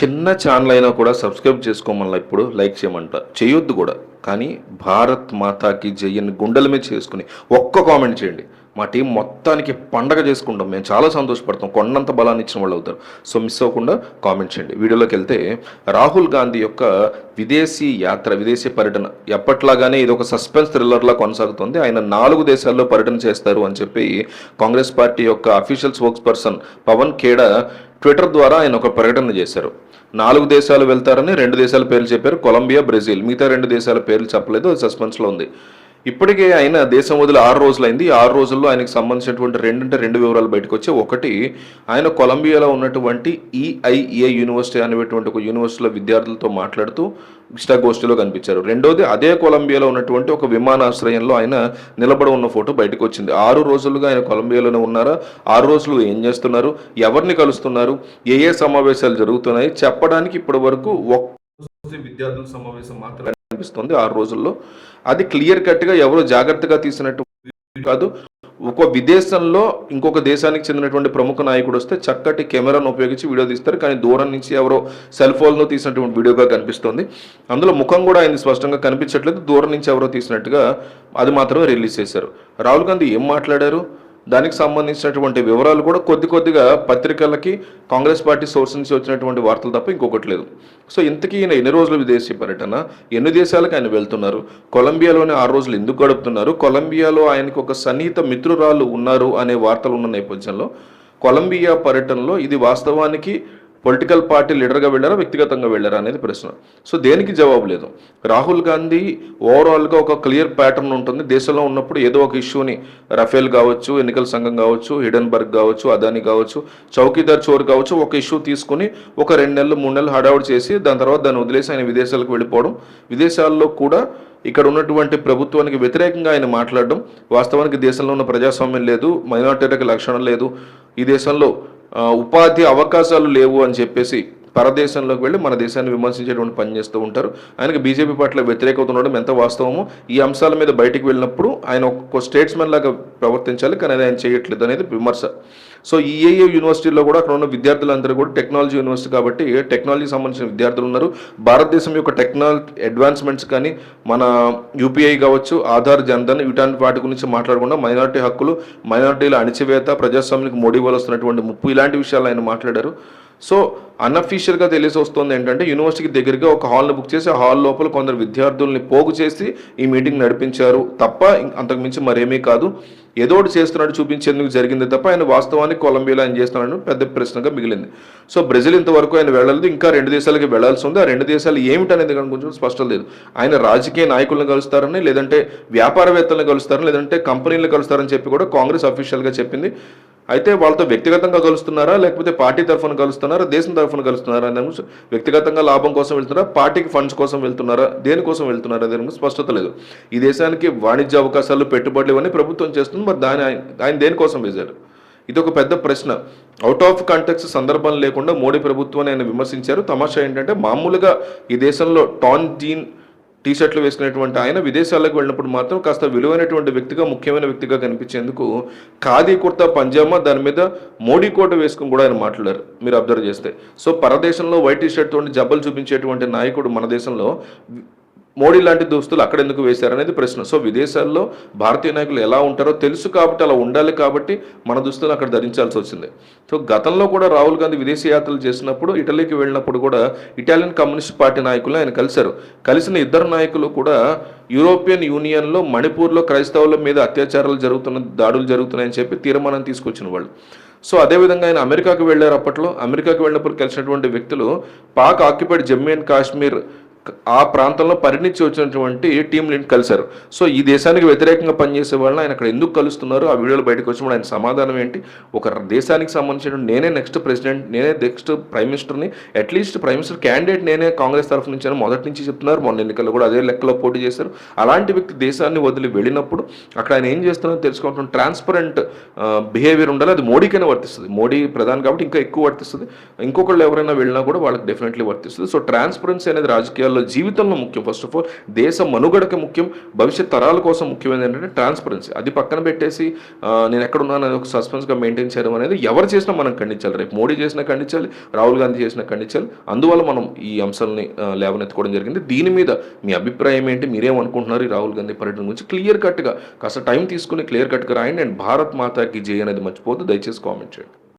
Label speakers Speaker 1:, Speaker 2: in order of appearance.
Speaker 1: చిన్న ఛానల్ అయినా కూడా సబ్స్క్రైబ్ చేసుకోమని ఇప్పుడు లైక్ చేయమంట. చేయొద్దు కూడా. కానీ భారత్ మాతాకి జయ్యని గుండెల మీద చేసుకుని ఒక్క కామెంట్ చేయండి. మా టీం మొత్తానికి పండగ చేసుకుంటాం. మేము చాలా సంతోషపడతాం. కొండంత బలాన్ని ఇచ్చిన వాళ్ళు అవుతారు. సో మిస్ అవ్వకుండా కామెంట్ చేయండి. వీడియోలోకి వెళ్తే రాహుల్ గాంధీ యొక్క విదేశీ యాత్ర విదేశీ పర్యటన ఎప్పట్లాగానే ఇది ఒక సస్పెన్స్ థ్రిల్లర్లా కొనసాగుతుంది. ఆయన నాలుగు దేశాల్లో పర్యటన చేస్తారు అని చెప్పి కాంగ్రెస్ పార్టీ యొక్క official spokesperson Pawan Khera Twitter ద్వారా ఆయన ఒక ప్రకటన చేశారు. నాలుగు దేశాలు వెళ్తారని రెండు దేశాల పేర్లు చెప్పారు. Colombia Brazil. మిగతా రెండు దేశాల పేర్లు చెప్పలేదు. అది సస్పెన్స్లో ఉంది. ఇప్పటికే ఆయన దేశం వదిలి ఆరు రోజులైంది. ఆరు రోజుల్లో ఆయనకు సంబంధించినటువంటి రెండంటే రెండు వివరాలు బయటకు వచ్చి ఒకటి ఆయన కొలంబియాలో ఉన్నటువంటి ఈఐఏ యూనివర్సిటీ అనేటువంటి ఒక యూనివర్సిటీలో విద్యార్థులతో మాట్లాడుతూ ఇష్టాగోష్ఠిలో కనిపించారు. రెండోది అదే కొలంబియాలో ఉన్నటువంటి ఒక విమానాశ్రయంలో ఆయన నిలబడి ఉన్న ఫోటో బయటకు వచ్చింది. ఆరు రోజులుగా ఆయన కొలంబియాలోనే ఉన్నారా? ఆరు రోజులు ఏం చేస్తున్నారు? ఎవరిని కలుస్తున్నారు? ఏ ఏ సమావేశాలు జరుగుతున్నాయి? చెప్పడానికి ఇప్పటి వరకు ఒక్క విద్యార్థుల సమావేశం మాత్రమే కనిపిస్తుంది ఆరు రోజుల్లో. అది క్లియర్ కట్గా ఎవరో జాగ్రత్తగా తీసినట్టు కాదు. ఒక విదేశంలో ఇంకొక దేశానికి చెందినటువంటి ప్రముఖ నాయకుడు వస్తే చక్కటి కెమెరాను ఉపయోగించి వీడియో తీస్తారు. కానీ దూరం నుంచి ఎవరో సెల్ ఫోన్లో తీసినటువంటి వీడియోగా కనిపిస్తుంది. అందులో ముఖం కూడా ఆయన స్పష్టంగా కనిపించట్లేదు. దూరం నుంచి ఎవరో తీసినట్టుగా అది మాత్రమే రిలీజ్ చేశారు. రాహుల్ గాంధీ ఏం మాట్లాడారు? దానికి సంబంధించినటువంటి వివరాలు కూడా కొద్ది కొద్దిగా పత్రికలకి కాంగ్రెస్ పార్టీ సోర్స్ నుంచి వచ్చినటువంటి వార్తలు తప్ప ఇంకొకటి లేదు. సో ఇంతకీ ఈయన ఎన్ని రోజులు విదేశీ పర్యటన? ఎన్ని దేశాలకు ఆయన వెళ్తున్నారు? కొలంబియాలోనే ఆరు రోజులు ఎందుకు గడుపుతున్నారు? కొలంబియాలో ఆయనకు ఒక సన్నిహిత మిత్రురాలు ఉన్నారు అనే వార్తలు ఉన్న నేపథ్యంలో కొలంబియా పర్యటనలో ఇది వాస్తవానికి పొలిటికల్ పార్టీ లీడర్గా వెళ్ళారా వ్యక్తిగతంగా వెళ్ళారా అనేది ప్రశ్న. సో దేనికి జవాబు లేదు. రాహుల్ గాంధీ ఓవరాల్గా ఒక క్లియర్ ప్యాటర్న్ ఉంటుంది. దేశంలో ఉన్నప్పుడు ఏదో ఒక ఇష్యూని రఫేల్ కావచ్చు ఎన్నికల సంఘం కావచ్చు హిడెన్బర్గ్ కావచ్చు అదాని కావచ్చు చౌకీదార్ చోర్ కావచ్చు ఒక ఇష్యూ తీసుకుని ఒక రెండు నెలలు మూడు నెలలు హడావుడి చేసి దాని తర్వాత దాన్ని వదిలేసి ఆయన విదేశాలకు వెళ్ళిపోవడం. విదేశాల్లో కూడా ఇక్కడ ఉన్నటువంటి ప్రభుత్వానికి వ్యతిరేకంగా ఆయన మాట్లాడడం. వాస్తవానికి దేశంలో ఉన్న ప్రజాస్వామ్యం లేదు మైనార్టీలకు లక్షణం లేదు. ఈ దేశంలో ఉపాధి అవకాశాలు లేవు అని చెప్పేసి పరదేశంలోకి వెళ్ళి మన దేశాన్ని విమర్శించేటువంటి పని చేస్తూ ఉంటారు. ఆయనకి బీజేపీ పట్ల వ్యతిరేకత ఉండడం ఎంత వాస్తవమో ఈ అంశాల మీద బయటికి వెళ్ళినప్పుడు ఆయన ఒక స్టేట్స్మెన్ లాగా ప్రవర్తించాలి కానీ ఆయన చేయట్లేదు అనేది విమర్శ. సో ఈఏఏ యూనివర్సిటీలో కూడా అక్కడ ఉన్న విద్యార్థులందరూ కూడా టెక్నాలజీ యూనివర్సిటీ కాబట్టి టెక్నాలజీకి సంబంధించిన విద్యార్థులు ఉన్నారు. భారతదేశం యొక్క టెక్నాలజీ అడ్వాన్స్మెంట్స్ కానీ మన యూపీఐ కావచ్చు ఆధార్ జన్ధన్ ఇటువంటి వాటి గురించి మాట్లాడకుండా మైనార్టీ హక్కులు మైనార్టీల అణిచివేత ప్రజాస్వామ్యానికి మోడీ వల్ల వస్తున్నటువంటి ముప్పు ఇలాంటి విషయాలు ఆయన మాట్లాడారు. సో అన్అఫీషియల్గా తెలిసి వస్తుంది ఏంటంటే యూనివర్సిటీకి దగ్గరగా ఒక హాల్ని బుక్ చేసి ఆ హాల్ లోపల కొందరు విద్యార్థుల్ని పోగు చేసి ఈ మీటింగ్ నడిపించారు. తప్ప అంతకుమించి మరేమీ కాదు. ఏదో ఒకటి చేస్తున్నాడు చూపించేందుకు జరిగింది తప్ప ఆయన వాస్తవానికి కొలంబియాలో ఆయన చేస్తున్నాడు పెద్ద ప్రశ్నగా మిగిలింది. సో బ్రెజిల్ ఇంతవరకు ఆయన వెళ్ళలేదు. ఇంకా రెండు దేశాలకి వెళ్ళాల్సి ఉంది. ఆ రెండు దేశాలు ఏమిటనేది కానీ కొంచెం స్పష్టం లేదు. ఆయన రాజకీయ నాయకులను కలుస్తారని లేదంటే వ్యాపారవేత్తలను కలుస్తారని లేదంటే కంపెనీలను కలుస్తారని చెప్పి కూడా కాంగ్రెస్ అఫీషియల్గా చెప్పింది. అయితే వాళ్ళతో వ్యక్తిగతంగా కలుస్తున్నారా? లేకపోతే పార్టీ తరఫున కలుస్తున్నారా? దేశం తరఫున కలుస్తున్నారా? అనే గురించి వ్యక్తిగతంగా లాభం కోసం వెళ్తున్నారా? పార్టీకి ఫండ్స్ కోసం వెళ్తున్నారా? దేనికోసం వెళ్తున్నారా? అనే గురించి స్పష్టత లేదు. ఈ దేశానికి వాణిజ్య అవకాశాలు పెట్టుబడులు ఇవన్నీ ప్రభుత్వం చేస్తుంది. మరి దాని ఆయన ఆయన దేనికోసం వేశారు? ఇది ఒక పెద్ద ప్రశ్న. అవుట్ ఆఫ్ కాంటెక్స్ సందర్భం లేకుండా మోడీ ప్రభుత్వాన్ని ఆయన విమర్శించారు. తమాషా ఏంటంటే మామూలుగా ఈ దేశంలో టాన్ జీన్ టీ షర్ట్లు వేసుకునేటువంటి ఆయన విదేశాలకు వెళ్ళినప్పుడు మాత్రం కాస్త విలువైనటువంటి వ్యక్తిగా ముఖ్యమైన వ్యక్తిగా కనిపించేందుకు ఖాదీ కుర్తా పంజామా దాని మీద మోడీ కోట వేసుకుని కూడా ఆయన మాట్లాడారు మీరు అబ్జర్వ్ చేస్తే. సో పరదేశంలో వైట్ టీ షర్ట్ తోటి జబ్బలు చూపించేటువంటి నాయకుడు మన దేశంలో మోడీ లాంటి దుస్తులు అక్కడ ఎందుకు వేశారనేది ప్రశ్న. సో విదేశాల్లో భారతీయ నాయకులు ఎలా ఉంటారో తెలుసు కాబట్టి అలా ఉండాలి కాబట్టి మన దుస్తులు అక్కడ ధరించాల్సి వచ్చింది. సో గతంలో కూడా రాహుల్ గాంధీ విదేశీ యాత్రలు చేసినప్పుడు ఇటలీకి వెళ్ళినప్పుడు కూడా ఇటాలియన్ కమ్యూనిస్ట్ పార్టీ నాయకులు ఆయన కలిశారు. కలిసిన ఇద్దరు నాయకులు కూడా యూరోపియన్ యూనియన్లో మణిపూర్లో క్రైస్తవుల మీద అత్యాచారాలు జరుగుతున్న దాడులు జరుగుతున్నాయని చెప్పి తీర్మానం తీసుకొచ్చిన వాళ్ళు. సో అదేవిధంగా ఆయన అమెరికాకు వెళ్ళారు అప్పట్లో. అమెరికాకు వెళ్ళినప్పుడు కలిసినటువంటి వ్యక్తులు పాక్ ఆక్యుపైడ్ జమ్మూ అండ్ కాశ్మీర్ ఆ ప్రాంతంలో పరిణించి వచ్చినటువంటి టీంలను కలిశారు. సో ఈ దేశానికి వ్యతిరేకంగా పనిచేసే వాళ్ళని ఆయన అక్కడ ఎందుకు కలుస్తున్నారు? ఆ వీడియోలు బయటకు వచ్చినప్పుడు ఆయన సమాధానం ఏంటి? ఒక దేశానికి సంబంధించిన నేనే నెక్స్ట్ ప్రెసిడెంట్ నేనే నెక్స్ట్ ప్రైమ్ మినిస్టర్ని at least prime minister candidate నేనే కాంగ్రెస్ తరఫు నుంచి మొదటి నుంచి చెప్తున్నారు. మొన్న ఎన్నికల్లో కూడా అదే లెక్కలో పోటీ చేశారు. అలాంటి వ్యక్తి దేశాన్ని వదిలి వెళ్ళినప్పుడు అక్కడ ఆయన ఏం చేస్తున్నారో తెలుసుకోవడం ట్రాన్స్పరెంట్ బిహేవియర్ ఉండాలి. అది మోడీకైనా వర్తిస్తుంది. మోడీ ప్రధాని కాబట్టి ఇంకా ఎక్కువ వర్తిస్తుంది. ఇంకొకళ్ళు ఎవరైనా వెళ్ళినా కూడా వాళ్ళకి డెఫినెట్లీ వర్తిస్తుంది. సో ట్రాన్స్పరెన్సీ అనేది రాజకీయాలు విషయాల్లో జీవితంలో ముఖ్యం. ఫస్ట్ ఆఫ్ ఆల్ దేశ మనుగడకి ముఖ్యం. భవిష్యత్ తరాల కోసం ముఖ్యమైనది ఏంటంటే ట్రాన్స్పరెన్సీ అది పక్కన పెట్టేసి నేను నేను ఎక్కడున్నాను అనేది ఒక సస్పెన్స్గా మెయింటైన్ చేయడం అనేది ఎవరు చేసినా మనం ఖండించాలి. రేపు మోడీ చేసినా ఖండించాలి రాహుల్ గాంధీ చేసినా ఖండించాలి. అందువల్ల మనం ఈ అంశాలని లేవనెత్తుకోవడం జరిగింది. దీని మీద మీ అభిప్రాయం ఏంటి? మీరేమనుకుంటున్నారు ఈ రాహుల్ గాంధీ పర్యటన గురించి? క్లియర్ కట్గా కాస్త టైం తీసుకుని క్లియర్ కట్గా రాయండి. అండ్ భారత్ మాతాకి జై అనేది మర్చిపోతే దయచేసి కామెంట్ చేయండి.